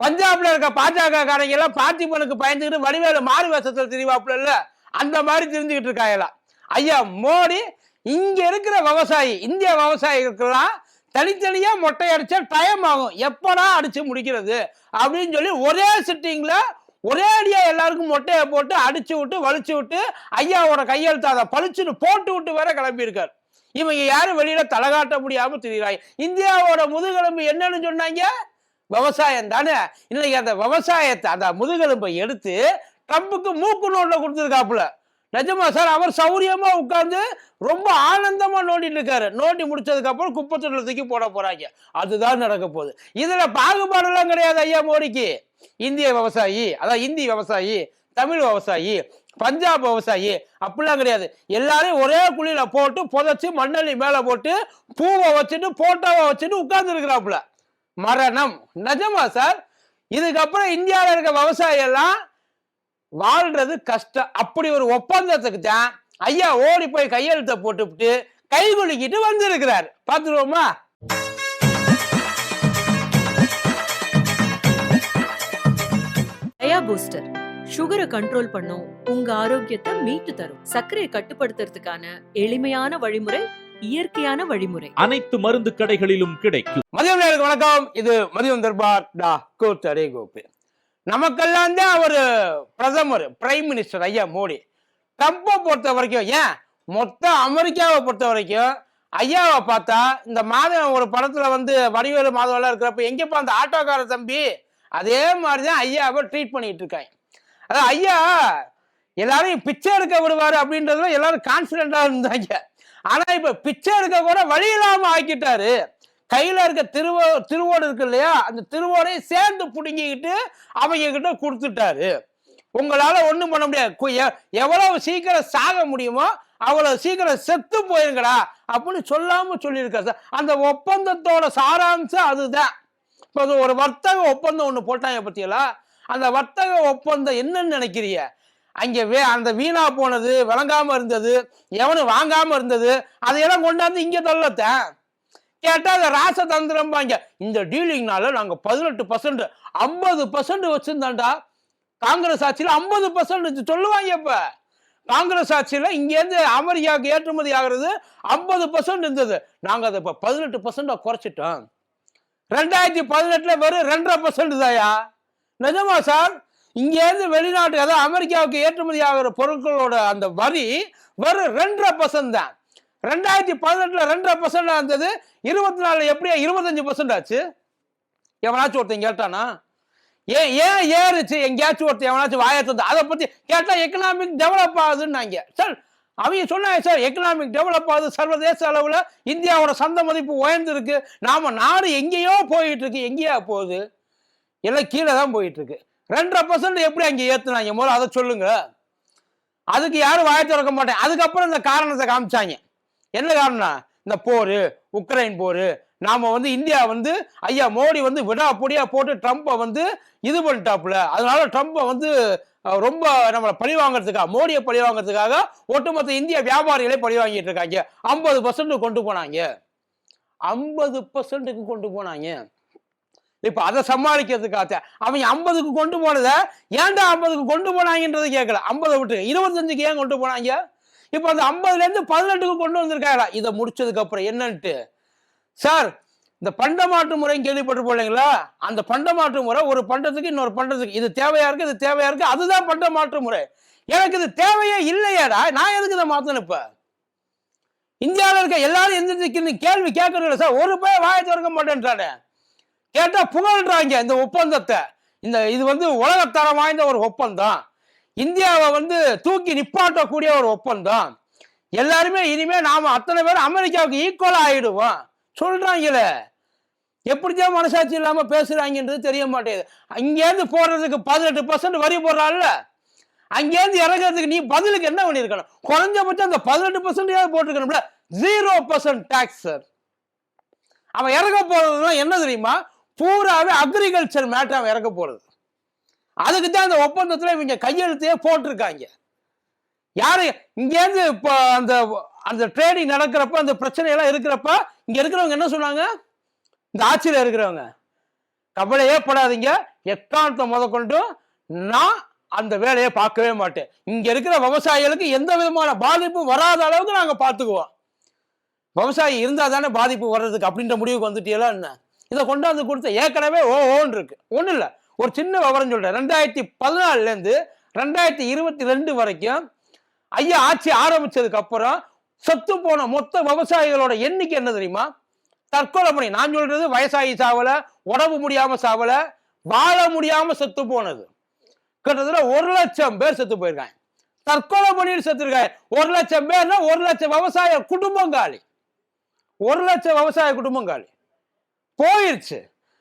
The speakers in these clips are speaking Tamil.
பஞ்சாப்ல இருக்க பாஜக காரங்க எல்லாம் பார்த்திபனுக்கு பயந்துக்கிட்டு வடிவேலு மாறு வேஷத்துல திரிவாப்புல இல்ல? அந்த மாதிரி தெரிஞ்சுக்கிட்டு இருக்காங்களா ஐயா மோடி இங்க இருக்கிற விவசாயி இந்திய விவசாயிகளுக்கெல்லாம் தனித்தனியா மொட்டை அடிச்சா டைம் ஆகும். எப்படா அடிச்சு முடிக்கிறது? அப்படின்னு சொல்லி ஒரே சிட்டிங்ல ஒரே அடியா எல்லாருக்கும் மொட்டையை போட்டு அடிச்சு விட்டு வலிச்சு விட்டு ஐயாவோட கையெழுத்து அதை பளிச்சுன்னு போட்டு விட்டு வேற கிளம்பியிருக்காரு. இவங்க யாரும் வெளியில தலை காட்ட முடியாம திரிகிறாங்க இந்தியாவோட முதுகெலும்பு என்னன்னு சொன்னாங்க? விவசாயம் தானே? இன்னைக்கு அந்த விவசாயத்தை அந்த முதுகெலும்பை எடுத்து ட்ரம்புக்கு மூக்கு நோட்டில் கொடுத்துருக்காப்புல. நிஜமா சார் அவர் சௌரியமா உட்கார்ந்து ரொம்ப ஆனந்தமா நோண்டிட்டு இருக்காரு. நோண்டி முடிச்சதுக்கு அப்புறம் குப்பத்தொட்டில தூக்கி போட போறாங்க. அதுதான் நடக்க போகுது. இதுல பாகுபாடெல்லாம் கிடையாது ஐயா மோடிக்கு. இந்திய விவசாயி அதான் இந்தி விவசாயி தமிழ் விவசாயி பஞ்சாப் விவசாயி அப்படிலாம் கிடையாது. எல்லாரையும் ஒரே குழியில போட்டு புதைச்சி மண்ணள்ளி மேல போட்டு பூவை வச்சுட்டு போட்டோவை வச்சுட்டு உட்கார்ந்து இருக்கிறாப்புல மரணம். நிஜமா சார் இதுக்கப்புறம் இந்தியாவில் இருக்க விவசாயி எல்லாம் வாழ்றது கஷ்டம். அப்படி ஒரு ஒப்பந்தத்துக்கு தான் ஐயா ஓடி போய் கையெழுத்தை போட்டுவிட்டு கை குலுக்கிட்டு வந்திருக்கிறார். பார்த்துருவோமா? டயா பூஸ்டர் சுகரை கண்ட்ரோல் பண்ணும் உங்க ஆரோக்கியத்தை மீட்டு தரும். சர்க்கரையை கட்டுப்படுத்துறதுக்கான எளிமையான வழிமுறை இயற்கையான வழிமுறை. அனைத்து மருந்து கடைகளிலும் கிடைக்கும். மதியம் நேருக்கு வணக்கம். இது மதியம் தர்பார் டா கோத்தரே கோபி. நமக்கெல்லாம் தான் அவர் பிரதமர் பிரைம் மினிஸ்டர் ஐயா மோடி. ட்ரம்ப்பை பொறுத்த வரைக்கும் ஏன்? மொத்த அமெரிக்காவை பொறுத்த வரைக்கும் ஐயாவை பார்த்தா இந்த மாதம் ஒரு படத்துல வந்து வடிவேலு மாதவெல்லாம் இருக்கிறப்ப எங்கப்பா அந்த ஆட்டோக்கார தம்பி? அதே மாதிரி தான் ஐயாவை ட்ரீட் பண்ணிட்டு இருக்காங்க. அதான் ஐயா எல்லாரையும் பிச்சை எடுக்க விடுவாரு அப்படின்றதுல எல்லாரும் கான்பிடண்டா இருந்தாங்க. ஆனா இப்ப பிச்சை எடுக்க கூட வழி இல்லாம ஆக்கிட்டாரு. கையில இருக்க திருவோ திருவோடு இருக்கு இல்லையா? அந்த திருவோடையும் சேர்ந்து புடுங்கிக்கிட்டு அவங்க கிட்ட கொடுத்துட்டாரு. உங்களால ஒண்ணும் பண்ண முடியாது. எவ்வளவு சீக்கிரம் சாக முடியுமோ அவ்வளவு சீக்கிரம் செத்து போயிருங்கடா அப்படின்னு சொல்லாம சொல்லியிருக்காரு சார். அந்த ஒப்பந்தத்தோட சாராம்சம் அதுதான். இப்போ அது ஒரு வர்த்தக ஒப்பந்தம் ஒன்று போட்டாங்க பத்தியெல்லாம் அந்த வர்த்தக ஒப்பந்தம் என்னன்னு நினைக்கிறீங்க? அங்கே வே அந்த வீணா போனது விளங்காமல் இருந்தது எவனும் வாங்காமல் இருந்தது அதையெல்லாம் கொண்டாந்து இங்கே தள்ளத்தேன் கேட்டால் அந்த ராசதந்திரம்பாங்க இந்த டீலிங்னால நாங்கள் பதினெட்டு பர்சன்ட் ஐம்பது பர்சன்ட் வச்சுருந்தாண்டா. காங்கிரஸ் ஆட்சியில் ஐம்பது பர்சன்ட் சொல்லுவாங்க இப்போ. காங்கிரஸ் ஆட்சியில் இங்கேருந்து அமெரிக்காவுக்கு ஏற்றுமதி ஆகுறது ஐம்பது பர்சன்ட் இருந்தது. நாங்கள் அதை இப்போ பதினெட்டு பர்சன்டா குறைச்சிட்டோம். ரெண்டாயிரத்தி பதினெட்டில் வெறும் ரெண்டரை பர்சன்ட் தாயா? நிஜமா சார்? இங்கேருந்து வெளிநாட்டு அதாவது அமெரிக்காவுக்கு ஏற்றுமதி ஆகிற பொருட்களோட அந்த வரி வெறும் ரெண்டரை பர்சன்ட் தான். ரெண்டாயிரத்தி பதினெட்டில் ரெண்டரை பர்சன்ட் இருந்தது. இருபத்தி நாலு எப்படியா இருபத்தஞ்சு பர்சன்ட் ஆச்சு? எவனாச்சும் ஒருத்தன் கேட்டானா? ஏன் ஏன் ஏறுச்சு? எங்கேயாச்சும் ஒருத்தன் எவனாச்சும் வாயத்தது அதை பற்றி கேட்டால் எக்கனாமிக் டெவலப் ஆகுதுன்னாங்க. சார் அவங்க சொன்னாங்க சார் எக்கனாமிக் டெவலப் ஆகுது. சர்வதேச அளவில் இந்தியாவோட சந்த மதிப்பு உயர்ந்திருக்கு. நாம நாடு எங்கேயோ போயிட்டுருக்கு எங்கேயா போகுது? எல்லாம் கீழே தான் போயிட்டுருக்கு ரெண்டரை பர்சன்ட் எப்படி அங்கே ஏத்துனாங்க? முதல்ல அதை சொல்லுங்க. அதுக்கு யாரும் வாய திறக்க மாட்டேன் அதுக்கப்புறம் இந்த காரணத்தை காமிச்சாங்க. என்ன காரணம் இந்த போர் உக்ரைன் போர் நாம வந்து இந்தியா வந்து ஐயா மோடி வந்து விடா பொடியா போட்டு ட்ரம்ப்பை வந்து இது பண்ணிட்டாப்புல. அதனால ட்ரம்ப்பை வந்து ரொம்ப நம்மளை பழி வாங்குறதுக்காக மோடியை பழி வாங்குறதுக்காக ஒட்டுமொத்த இந்திய வியாபாரிகளே பழி வாங்கிட்டு இருக்காங்க. ஐம்பது பர்சன்ட் கொண்டு போனாங்க. ஐம்பது பர்சன்ட்டுக்கு கொண்டு போனாங்க. இப்ப அதை சமாளிக்கிறதுக்காக அவன் ஐம்பதுக்கு கொண்டு போனத ஏன்டா ஐம்பதுக்கு கொண்டு போனாங்கன்றது கேட்கல ஐம்பதை விட்டு இருபத்தஞ்சுக்கு ஏன் கொண்டு போனாங்க? இப்ப அந்த ஐம்பதுல இருந்து பதினெட்டுக்கு கொண்டு வந்திருக்காங்களா இதை முடிச்சதுக்கு அப்புறம் என்னன்ட்டு? சார் இந்த பண்டமாற்று முறைன்னு கேள்விப்பட்டு போலீங்களா அந்த பண்டமாற்று முறை ஒரு பண்டத்துக்கு இன்னொரு பண்டத்துக்கு. இது தேவையா இருக்கு இது தேவையா இருக்கு அதுதான் பண்டமாற்று முறை. எனக்கு இது தேவையே இல்லையாடா. நான் எதுக்கு இதை மாத்தணும் இப்ப? இந்தியாவில் இருக்க எல்லாரும் எந்திரிச்சு கேள்வி கேட்கறதில்ல சார். ஒரு பேர் வாய திறக்க மாட்டேன்றானே. கேட்டா புகழ்றாங்க இந்த ஒப்பந்தத்தை. இந்த இது வந்து உலகத்தரம் வாய்ந்த ஒரு ஒப்பந்தம். இந்தியாவை வந்து தூக்கி நிப்பாட்டக்கூடிய ஒரு ஒப்பந்தம். எல்லாருமே இனிமே நாம அத்தனை பேர் அமெரிக்காவுக்கு ஈக்குவலா ஆயிடுவோம். சொல்றாங்களே. எப்படிதான் மனசாட்சி இல்லாம பேசுறாங்கன்றது தெரிய மாட்டேங்குது. அங்கேருந்து போடுறதுக்கு பதினெட்டு பர்சன்ட் வரி போடுறான்ல அங்கேருந்து இறங்குறதுக்கு நீ பதிலுக்கு என்ன பண்ணிருக்கணும் குறைஞ்சபட்சம் அந்த பதினெட்டு பர்சன்ட் போட்டிருக்கணும்ல. ஜீரோ பர்சன்ட் டேக்ஸ் சார் அவன் இறங்க போறதுன்னா என்ன தெரியுமா? பூராவே அக்ரிகல்ச்சர் மேட்டர் அவன் இறக்க போகிறது அதுக்கு தான் அந்த ஒப்பந்தத்தில் இவங்க கையெழுத்தையே போட்டிருக்காங்க. யாரு? இங்கேருந்து இப்போ அந்த அந்த ட்ரேடிங் நடக்கிறப்ப அந்த பிரச்சனையெல்லாம் இருக்கிறப்ப இங்கே இருக்கிறவங்க என்ன சொன்னாங்க? இந்த ஆட்சியில் இருக்கிறவங்க. கவலையே படாதீங்க. எக்காரணத்தை முதற்கொண்டு நான் அந்த வேலையை பார்க்கவே மாட்டேன். இங்கே இருக்கிற விவசாயிகளுக்கு எந்த விதமான பாதிப்பும் வராத அளவுக்கு நாங்கள் பார்த்துக்குவோம். விவசாயி இருந்தால் தானே பாதிப்பு வர்றதுக்கு அப்படின்ற முடிவுக்கு வந்துட்டீங்களா என்ன? இதை கொண்டாந்து கொடுத்த ஏற்கனவே ஓ ஓன் இருக்கு. ஒன்றும் இல்லை. ஒரு சின்ன விவரம் சொல்றேன். ரெண்டாயிரத்தி பதினாலுலேருந்து ரெண்டாயிரத்தி இருபத்தி ரெண்டு வரைக்கும் ஐயா ஆட்சி ஆரம்பிச்சதுக்கு அப்புறம் செத்து போன மொத்த விவசாயிகளோட எண்ணிக்கை என்ன தெரியுமா? தற்கொலை பண்ணி நான் சொல்றது வயசாகி சாவல உடம்பு முடியாம சாவல வாழ முடியாம செத்து போனது. கிட்டத்தட்ட ஒரு லட்சம் பேர் செத்து போயிருக்காங்க. தற்கொலை பண்ணிட்டு செத்துருக்காங்க. ஒரு லட்சம் பேர்னா ஒரு லட்சம் விவசாய குடும்பம் காலி. ஒரு லட்சம் விவசாய குடும்பம் காலி. போயிருச்சு.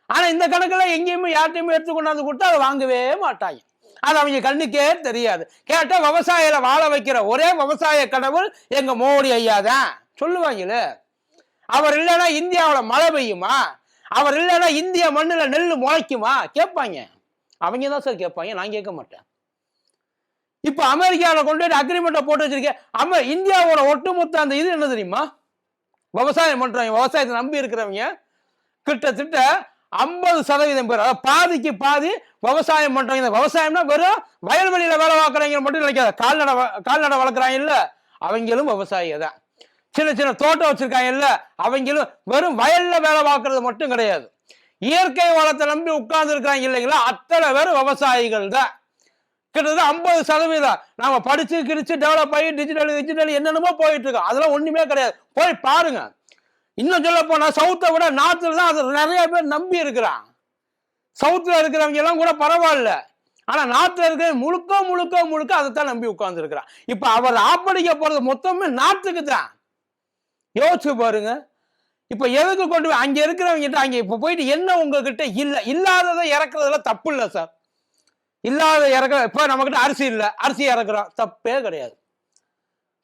ஆனா இந்த கணக்கில் எங்கேயுமே யார்ட்டையுமே எடுத்து கொண்டாந்து கொடுத்தா அதை வாங்கவே மாட்டாங்க. அது அவங்க கண்ணுக்கே தெரியாது. கேட்டால் விவசாயில வாழ வைக்கிற ஒரே விவசாய கடவுள் எங்க மோடி ஐயா தான் சொல்லுவாங்களே. அவர் இல்லைன்னா இந்தியாவில் மழை பெய்யுமா? அவர் இல்லைன்னா இந்திய மண்ணில் நெல் முளைக்குமா? கேட்பாங்க. அவங்க தான் சார் கேட்பாங்க. நான் கேட்க மாட்டேன். இப்போ அமெரிக்காவில் கொண்டு போய் அக்ரிமெண்ட்டை போட்டு வச்சிருக்கேன் அம்ம இந்தியாவோட ஒட்டுமொத்த அந்த இது என்ன தெரியுமா? விவசாயம் பண்ணுறவங்க விவசாயத்தை நம்பி இருக்கிறவங்க கிட்டத்தட்ட ஐம்பது சதவீதம் பேர் அதாவது பாதிக்கு பாதி விவசாயம் பண்றாங்க இந்த விவசாயம்னா வெறும் வயல்வெளியில வேலை பார்க்குறவங்க மட்டும் நினைக்காத. கால்நடை கால்நடை வளர்க்குறாங்க இல்ல. அவங்களும் விவசாயி தான். சின்ன சின்ன தோட்டம் வச்சிருக்காங்க இல்ல. அவங்களும் வெறும் வயல்ல வேலை பார்க்கறது மட்டும் கிடையாது. இயற்கை வளத்தை நம்பி உட்கார்ந்து இருக்கிறாங்க இல்லைங்களா? அத்தனை பேரும் விவசாயிகள் தான். கிட்டத்தட்ட ஐம்பது சதவீதம். நாம படிச்சு கிடிச்சு டெவலப் ஆகி டிஜிட்டல் டிஜிட்டல் என்னென்னமோ போயிட்டு இருக்கோம் அதெல்லாம் ஒண்ணுமே கிடையாது. போய் பாருங்க. இன்னும் சொல்ல போனா சவுத்தை விட நார்த்தில் தான் அது நிறைய பேர் நம்பி இருக்கிறான் சவுத்தில் இருக்கிறவங்க எல்லாம் கூட பரவாயில்ல. ஆனால் நார்த்தில் இருக்கிற முழுக்க முழுக்க முழுக்க அதை தான் நம்பி உட்கார்ந்துருக்கிறான் இப்போ அவர் ஆப்படிக்க போகிறது மொத்தமே நார்த்துக்கு தான். யோசிச்சு பாருங்க. இப்போ எதுக்கு கொண்டு போய் அங்கே இருக்கிறவங்க அங்கே இப்போ போயிட்டு என்ன உங்ககிட்ட இல்லை? இல்லாததை இறக்குறதுல தப்பு இல்லை சார் இல்லாத இறக்க இப்போ நம்மக்கிட்ட அரிசி இல்லை. அரிசி இறக்குறோம். தப்பே கிடையாது.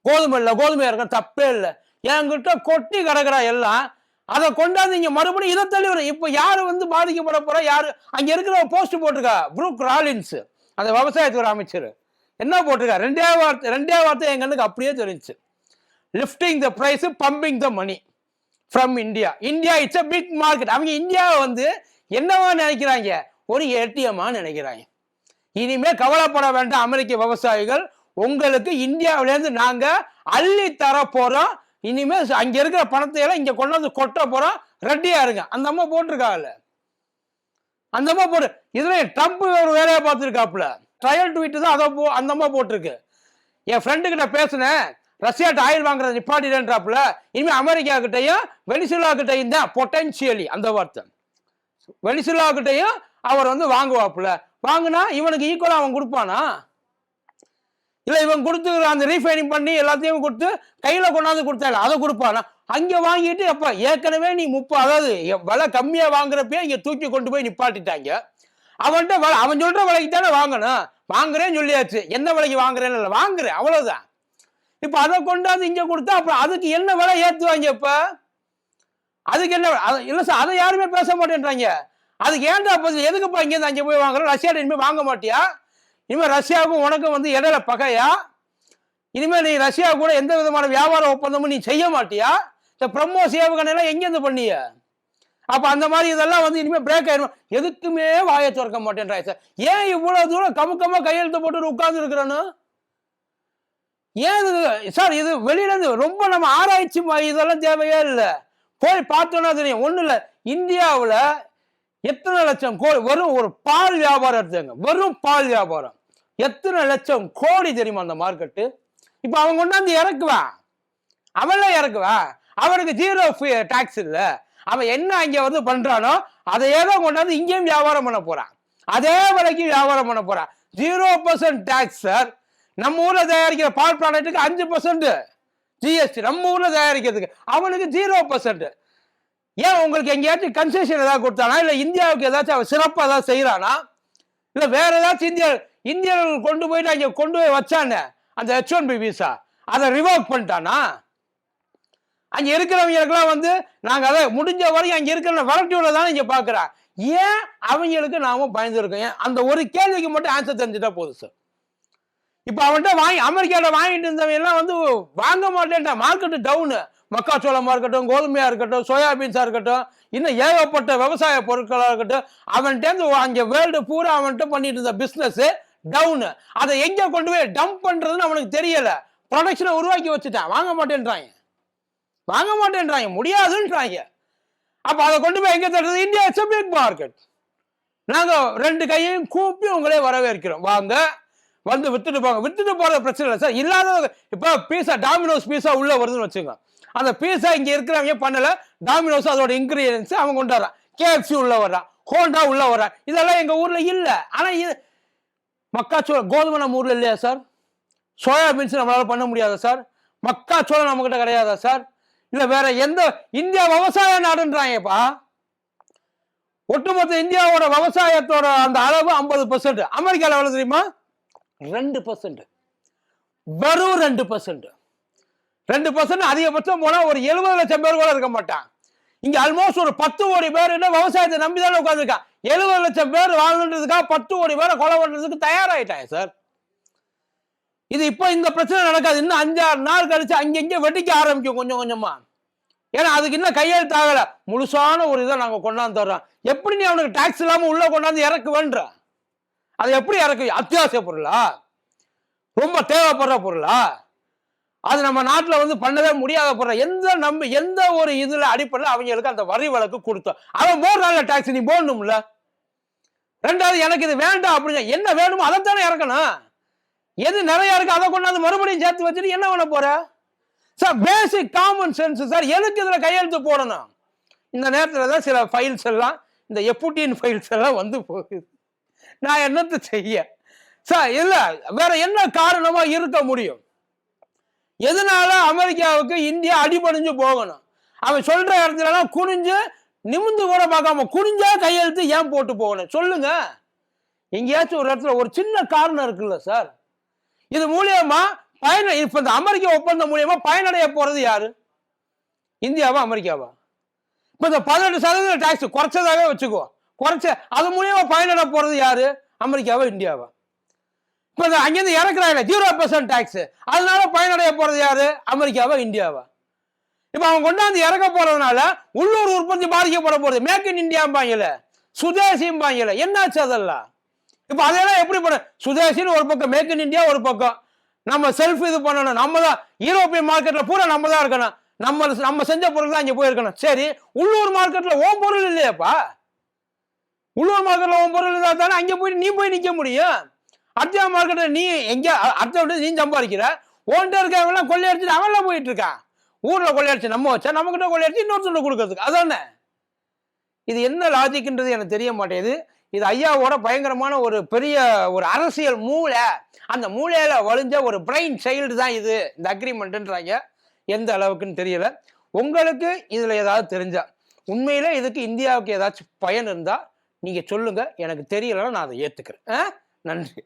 கோதுமை இல்லை கோதுமை இறக்குறோம். தப்பே இல்லை. என்கிட்ட கொட்டி கிடக்குறா எல்லாம். அதை கொண்டாந்து இங்க மறுபடியும் இதை தள்ளி வரும் இப்ப யாரு வந்து பாதிக்கப்பட போறா? யாரு? அங்க இருக்கிற போஸ்ட் போட்டிருக்கா? புரூக் ராலின்ஸ் அந்த விவசாயத்துறை அமைச்சர். என்ன போட்டிருக்கா? ரெண்டே வார்த்தை ரெண்டே வார்த்தை எங்களுக்கு கண்ணுக்கு அப்படியே தெரிஞ்சுச்சு. Lifting the price pumping the money from India India it's a big market அவங்க இந்தியாவை வந்து என்னவா நினைக்கிறாங்க? ஒரு ஏடிஎம்மா நினைக்கிறாங்க. இனிமே கவலைப்பட வேண்டாம் அமெரிக்க விவசாயிகள். உங்களுக்கு இந்தியாவிலேருந்து நாங்க அள்ளி தர போறோம். இனிமேல் அங்க இருக்கிற பணத்தை எல்லாம் இங்க கொண்டு வந்து கொட்ட போறோம். ரெடியா இருங்க. அந்த அம்மா போட்டிருக்காங்கல்ல. அந்த அம்மா போட்டு இதுல ட்ரம்ப் ஒரு வேலையை பார்த்துருக்காப்புல. ட்ரையல் ட்வீட் தான் அதை போ அந்த அம்மா போட்டிருக்கு. என் ஃப்ரெண்டு கிட்ட பேசினேன். ரஷ்யாட்ட ஆயில் வாங்குறது நிப்பாட்டிடன்றாப்புல இனிமேல் அமெரிக்கா கிட்டையும் வெனிசுலா கிட்டையும் தான் பொட்டன்சியலி அந்த வார்த்தை. வெனிசுலா கிட்டையும் அவர் வந்து வாங்குவாப்புல. வாங்கினா இவனுக்கு ஈக்குவலாக அவன் கொடுப்பானா? இல்லை இவன் கொடுத்துக்கிற அந்த ரீஃபைனிங் பண்ணி எல்லாத்தையும் கொடுத்து கையில் கொண்டாந்து கொடுத்தாங்க அதை கொடுப்பானா? அங்கே வாங்கிட்டு அப்ப ஏற்கனவே நீ முப்பது அதாவது விலை கம்மியாக வாங்குறப்பயே இங்கே தூக்கி கொண்டு போய் நிப்பாட்டிட்டாங்க. அவன்கிட்ட விலை அவன் சொல்கிற விலைக்கு தானே வாங்கணும். வாங்குறேன்னு சொல்லியாச்சு. என்ன விலைக்கு வாங்குறேன்னு இல்லை வாங்குறேன் அவ்வளோதான் இப்போ அதை கொண்டாந்து இங்கே கொடுத்தா அப்புறம் அதுக்கு என்ன விலை ஏற்றுவாங்க இப்போ? அதுக்கு என்ன இல்லை சார் அதை யாருமே பேச மாட்டேன்றாங்க. அதுக்கு ஏன்டா அப்போ எதுக்குப்பா இங்கேருந்து அங்கே போய் வாங்குறோம் ரஷ்யாட்ட இனிமேல் வாங்க மாட்டியா? இனிமேல் ரஷ்யாவுக்கும் உனக்கும் வந்து இடையில பகையா? இனிமேல் நீ ரஷ்யா கூட எந்த விதமான வியாபார ஒப்பந்தமும் நீ செய்ய மாட்டியா? இந்த பிரம்மோ சேவகனெல்லாம் எங்கேருந்து பண்ணிய? அப்ப அந்த மாதிரி இதெல்லாம் வந்து இனிமேல் பிரேக் ஆயிடும் எதுக்குமே வாயை திறக்க மாட்டேன்றாய் சார். ஏன் இவ்வளவு தூரம் கமுக்கமா கையெழுத்து போட்டு உட்கார்ந்து இருக்கிறான்னு? ஏன் இது சார் இது வெளியில இருந்து ரொம்ப நம்ம ஆராய்ச்சி இதெல்லாம் தேவையே இல்லை. போய் பார்த்தோன்னா தெரியும். ஒன்றும் இல்லை. இந்தியாவில் எத்தனை லட்சம் கோடி வெறும் ஒரு பால் வியாபாரம் எடுத்துங்க வெறும் பால் வியாபாரம். எத்தனை லட்சம் கோடி தெரியுமா அந்த மார்க்கெட்டு இப்போ அவன் கொண்டாந்து இறக்குவான் அவன்ல இறக்குவான் அவனுக்கு ஜீரோ டாக்ஸ் இல்லை. அவன் என்ன அங்கே வந்து பண்றானோ அதையே தான் கொண்டாந்து இங்கேயும் வியாபாரம் பண்ண போறான். அதே விலைக்கு வியாபாரம் பண்ண போறான். ஜீரோ பர்சன்ட் டாக்ஸ் சார் நம்ம ஊர்ல தயாரிக்கிற பால் ப்ராடக்ட்டுக்கு அஞ்சு பர்சன்ட் ஜிஎஸ்டி நம்ம ஊர்ல தயாரிக்கிறதுக்கு அவனுக்கு ஜீரோ பர்சன்ட் ஏன் உங்களுக்கு எங்கேயாச்சும் கன்செஷன் ஏதாவது கொடுத்தானா? இல்லை இந்தியாவுக்கு ஏதாச்சும் அவன் சிறப்பாக ஏதாவது செய்கிறானா இல்லை வேற ஏதாச்சும் இந்தியா இந்தியர்கள் கொண்டு போயிட்டு அங்கே கொண்டு போய் வச்சானே? அந்த ஹெச் ஒன் பி விசா அதை ரிவோக் பண்ணிட்டானா? அங்கே இருக்கிறவங்களுக்குலாம் வந்து நாங்கள் அதை முடிஞ்ச வரைக்கும் அங்கே இருக்கிற விரட்டி தானே இங்கே பாக்குறா. ஏன் அவங்களுக்கு நாம பயந்துருக்கோம்? ஏன்? அந்த ஒரு கேள்விக்கு மட்டும் ஆன்சர் தெரிஞ்சுட்டா போதும் சார் இப்போ அவன்கிட்ட வாங்கி அமெரிக்காவில் வாங்கிட்டு இருந்தவன் எல்லாம் வந்து வாங்க மாட்டேன்டா மார்க்கெட்டு டவுனு மக்காச்சோளமாக இருக்கட்டும் கோதுமையாக இருக்கட்டும் சோயாபீன்ஸாக இருக்கட்டும் இன்னும் ஏகப்பட்ட விவசாய பொருட்களாக இருக்கட்டும் அவன்கிட்ட அங்கே வேர்ல்டு பூரா அவன்கிட்ட பண்ணிட்டு இருந்த பிஸ்னஸ்ஸு டவுனு அதை எங்க கொண்டு போய் டம்ப் பண்றதுன்னு அவனுக்கு தெரியல. ப்ரொடக்ஷனை உருவாக்கி வச்சுட்டான். வாங்க மாட்டேன்றாங்க. வாங்க மாட்டேன்றாங்க. முடியாதுன்றாங்க. அப்ப அதை கொண்டு போய் எங்க தட்டுறது இந்தியா இட்ஸ் பிக் மார்க்கெட் நாங்க ரெண்டு கையையும் கூப்பி உங்களே வரவேற்கிறோம். வாங்க. வந்து வித்துட்டு போங்க. வித்துட்டு போறது பிரச்சனை இல்லை சார். இல்லாத இப்போ பீஸா டாமினோஸ் பீஸா உள்ள வருதுன்னு வச்சுக்கோங்க. அந்த பீஸா இங்க இருக்கிறவங்க பண்ணல. டாமினோஸ் அதோட இன்கிரீடியன்ஸ் அவன் கொண்டு வரான் கேஎஃப்சி உள்ள வர்றான். ஹோண்டா உள்ள வர்றான். இதெல்லாம் எங்க ஊர்ல இல்ல. ஆனா இது மக்காச்சோளம் கோதுமை நம்ம ஊரில் இல்லையா சார்? சோயாபீன்ஸ் நம்மளால் பண்ண முடியாதா சார்? மக்காச்சோளம் நம்மக்கிட்ட கிடையாதா சார்? இல்லை வேற எந்த இந்தியா விவசாய நாடுன்றாங்கப்பா ஒட்டுமொத்த இந்தியாவோட விவசாயத்தோட அந்த அளவு ஐம்பது பர்சன்ட் அமெரிக்காவில் எவ்வளோ தெரியுமா? ரெண்டு பர்சன்ட் வெறும் ரெண்டு பர்சன்ட் ரெண்டு பர்சன்ட் அதிகபட்சம் போனால் ஒரு எழுபது லட்சம் பேர் கூட இருக்க மாட்டான் இங்கே ஆல்மோஸ்ட் ஒரு பத்து கோடி பேர் என்ன விவசாயத்தை நம்பி தானே உட்காந்துருக்கான் எழுபது லட்சம் பேர் வாழ்ந்துன்றதுக்காக பத்து கோடி பேரை கொலை பண்றதுக்கு தயாராயிட்டாங்க சார் இது இப்போ இந்த பிரச்சனை நடக்காது. இன்னும் அஞ்சாறு நாள் கழிச்சு அங்கங்க வெடிக்க ஆரம்பிக்கும் கொஞ்சம் கொஞ்சமா. ஏன்னா அதுக்கு இன்னும் கையெழுத்து ஆகல. முழுசான ஒரு இதை நாங்க கொண்டாந்து தர்றோம். எப்படி நீ அவனுக்கு டாக்ஸ் இல்லாம உள்ள கொண்டாந்து இறக்குவேன்ற? அது எப்படி இறக்கு அத்தியாவசிய பொருளா? ரொம்ப தேவைப்படுற பொருளா? அது நம்ம நாட்டில் வந்து பண்ணவே முடியாத போற எந்த நம்ம எந்த ஒரு இதுல அடிப்படையில் அவங்களுக்கு அந்த வரி வழக்கு கொடுத்தோம். அவன் போடுறாங்க டாக்ஸ் நீ போடணும்ல. ரெண்டாவது எனக்கு இது வேண்டாம் அப்படிங்க என்ன வேணுமோ அதை தானே இறக்கணும். எது நிறைய இருக்கு அதை கொண்டாந்து மறுபடியும் சேர்த்து வச்சுட்டு என்ன பண்ண போற? Sir basic common sense sir எதுக்கு இதில் கையெழுத்து போடணும்? இந்த நேரத்தில் தான் சில ஃபைல்ஸ் எல்லாம் இந்த எப்புட்டின் ஃபைல்ஸ் எல்லாம் வந்து போகுது. நான் என்னத்தை செய்ய? சார் இல்லை வேற என்ன காரணமாக இருக்க முடியும்? எதனால அமெரிக்காவுக்கு இந்தியா அடிபணிஞ்சு போகணும்? அவன் சொல்ற இடத்துலலாம் குனிஞ்சு நிமிந்து கூட பார்க்காம குனிஞ்சா கையெழுத்து ஏன் போட்டு போகணும்? சொல்லுங்க. எங்கேயாச்சும் ஒரு இடத்துல ஒரு சின்ன காரணம் இருக்குல்ல சார் இது மூலியமா பயன இப்ப இந்த அமெரிக்க ஒப்பந்தம் மூலியமா பயனடைய போறது யாரு? இந்தியாவா அமெரிக்காவா? இப்ப இந்த பதினெட்டு சதவீத டாக்ஸ் குறைச்சதாவே வச்சுக்கோ. குறைச்ச அது மூலியமா பயனடைய போறது யாரு? அமெரிக்காவா இந்தியாவா? இப்போ அங்கேருந்து இறக்குறாங்க ஜீரோ பெர்சன்ட் டேக்ஸ் அதனால பயனடைய போகிறது யாரு? அமெரிக்காவா இந்தியாவா? இப்போ அவங்க கொண்டாந்து இறக்க போகிறதுனால உள்ளூர் உற்பத்தி பாதிக்கப்பட போகிறது மேக் இன் இந்தியாம்பாங்கல்ல சுதேசிம்பாங்கல என்னாச்சு அதெல்லாம்? இப்போ அதெல்லாம் எப்படி பண்ண சுதேசின்னு ஒரு பக்கம் மேக் இன் இந்தியா ஒரு பக்கம். நம்ம செல்ஃப் இது பண்ணணும். நம்ம தான் யூரோப்பியன் மார்க்கெட்டில் பூரா நம்ம தான் இருக்கணும். நம்ம நம்ம செஞ்ச பொருள் தான் இங்கே போயிருக்கணும். சரி உள்ளூர் மார்க்கெட்டில் ஓன் பொருள் இல்லையாப்பா. உள்ளூர் மார்க்கெட்டில் ஓம் பொருள் இருந்தா தானே போய் நீ போய் நிற்க முடியும். அடுத்த மார்க்கெட்ல நீ எங்க அடுத்த நீ சம்பாதிக்கிற? ஓன்ட்டு இருக்கவங்க எல்லாம் கொள்ளையடிச்சுட்டு அவன்ல போயிட்டு இருக்கான். ஊர்ல கொள்ளையடிச்சு நம்ம வச்சா நம்ம கிட்ட கொள்ளையடிச்சு இன்னொருத்தர் கொடுக்கறதுக்கு. அதானே? இது என்ன லாஜிக்ன்றது எனக்கு தெரிய மாட்டேங்குது. இது ஐயாவோட பயங்கரமான ஒரு பெரிய ஒரு அரசியல் மூளை. அந்த மூளையில வழிஞ்ச ஒரு பிரெயின் சைல்டு தான் இது. இந்த அக்ரிமெண்ட்ன்றாங்க எந்த அளவுக்குன்னு தெரியல. உங்களுக்கு இதுல ஏதாவது தெரிஞ்சா உண்மையில இதுக்கு இந்தியாவுக்கு ஏதாச்சும் பயன் இருந்தா நீங்க சொல்லுங்க. எனக்கு தெரியலன்னா நான் அதை ஏத்துக்கிறேன். ஆ? நன்றி.